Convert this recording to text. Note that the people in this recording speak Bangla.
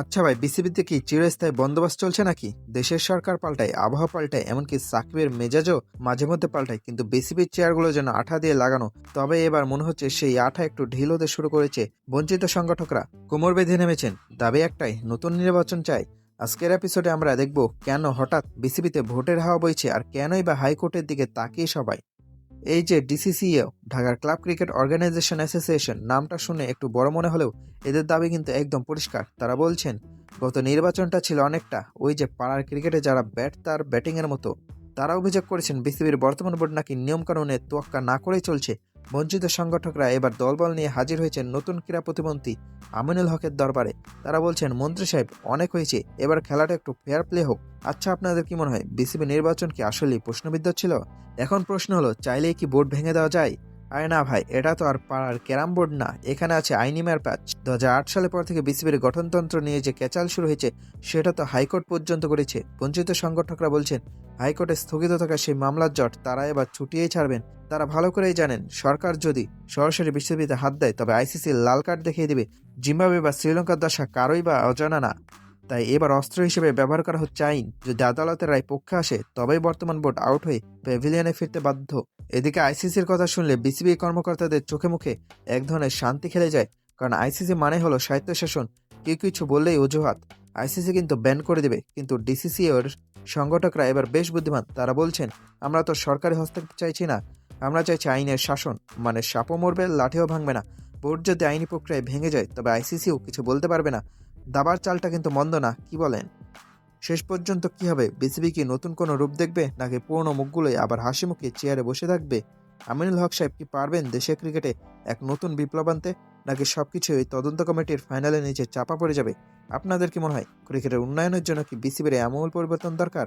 আচ্ছা ভাই, বিসিবিতে কি চিরস্থায়ী বন্দোবস্ত চলছে নাকি? দেশের সরকার পাল্টায়, আবহাওয়া পাল্টায়, এমনকি সাকিবের মেজাজও মাঝে মধ্যে পাল্টায়, কিন্তু বিসিবির চেয়ারগুলো যেন আঠা দিয়ে লাগানো। তবে এবার মনে হচ্ছে সেই আঠা একটু ঢিল হতে শুরু করেছে বঞ্চিত সংগঠকরা। কোমর বেঁধে নেমেছেন, দাবি একটাই, নতুন নির্বাচন চাই। আজকের এপিসোডে আমরা দেখব কেন হঠাৎ বিসিবিতে ভোটের হাওয়া বইছে আর কেনই বা হাইকোর্টের দিকে তাকিয়ে সবাই। এই যে ডিসিসিএ, ঢাকার ক্লাব ক্রিকেট অর্গানাইজেশন অ্যাসোসিয়েশন, নামটা শুনে একটু বড় মনে হলেও এদের দাবি কিন্তু একদম পরিষ্কার। তারা বলছেন, গত নির্বাচনটা ছিল অনেকটা, ওই যে পাড়ার ক্রিকেটে যারা ব্যাট, তার ব্যাটিংয়ের মতো। তারা অভিযোগ করেছেন, বিসিবির বর্তমান বোর্ড নাকি নিয়মকানুনে তোয়াক্কা না করেই চলছে বঞ্চিত সংগঠকরা এবার দলবল নিয়ে হাজির হয়েছেন নতুন ক্রীড়া প্রতিমন্ত্রী আমিনুল হকের দরবারে। তারা বলছেন, মন্ত্রী সাহেব, অনেক হয়েছে, এবার খেলাটা একটু ফেয়ার প্লে হোক। আচ্ছা আপনাদের কি মনে হয়, বিসিবি নির্বাচন কি আসলেই প্রশ্নবিদ্ধ ছিল? এখন প্রশ্ন হলো, চাইলেই কি বোর্ড ভেঙে দেওয়া যায়? আরে না ভাই, এটা তো আর পাড়ার ক্যারাম বোর্ড না। এখানে আছে আইনি ম্যার প্যাচ। দু হাজার আট সালের পর থেকে বিসিবির গঠনতন্ত্র নিয়ে যে ক্যাচাল শুরু হয়েছে, সেটা তো হাইকোর্ট পর্যন্ত করেছে। বঞ্চিত সংগঠকরা বলছেন, হাইকোর্টে স্থগিত থাকা সেই মামলার জট তারা এবার ছুটিয়েই ছাড়বেন। তারা ভালো করেই জানেন, সরকার যদি সরাসরি বিসিবিতে হাত দেয়, তবে আইসিসি লাল কার্ড দেখিয়ে দিবে, জিম্বাবুয়ে বা শ্রীলঙ্কার দশা কারোই বা অজানা না। তাই এবার অস্ত্র হিসেবে ব্যবহার করা হচ্ছে আইন। যদি আদালতের রায় পক্ষে আসে, তবেই বর্তমান বোর্ড আউট হয়ে প্যাভিলিয়নে ফিরতে বাধ্য। এদিকে আইসিসির কথা শুনলে বিসিবি কর্মকর্তাদের চোখে মুখে এক ধরনের শান্তি খেলে যায়, কারণ আইসিসি মানে হলো স্বায়ত্তশাসন। কেউ কিছু বললেই অজুহাত। আইসিসি কিন্তু ব্যান করে দেবে, কিন্তু ডিসিসি এর সংগঠকরা এবার বেশ বুদ্ধিমান। তারা বলছেন, আমরা তো সরকারি হস্তক্ষেপ চাইছি না। আমরা চাইছি আইনের শাসন। মানে সাপও মরবে, লাঠিও ভাঙবে না। বোর্ড যদি আইনি প্রক্রিয়ায় ভেঙে যায়, তবে আইসিসিও কিছু বলতে পারবে না। দাবার চালটা কিন্তু মন্দ না, কি বলেন? শেষ পর্যন্ত কি হবে? বিসিবি কি নতুন কোনো রূপ দেখবে, নাকি পুরনো মুখগুলোই আবার হাসি মুখে চেয়ারে বসে থাকবে? আমিনুল হক সাহেব কি পারবেন দেশের ক্রিকেটে এক নতুন বিপ্লব আনতে, নাকি সবকিছু ওই তদন্ত কমিটির ফাইনালে নিচে চাপা পড়ে যাবে? আপনাদের কি মনে হয়, ক্রিকেটের উন্নয়নের জন্য কি বিসিবির এমন পরিবর্তন দরকার?